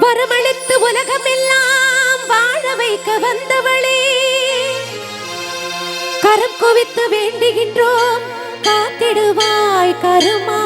வரமளித்து உலகமெல்லாம் வாழ வைக்க வந்தவளே. கரம் குவித்து வேண்டுகின்றோம் காத்திடுவாய் கருமா.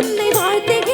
உன்னை வாழ்த்துகிறேன்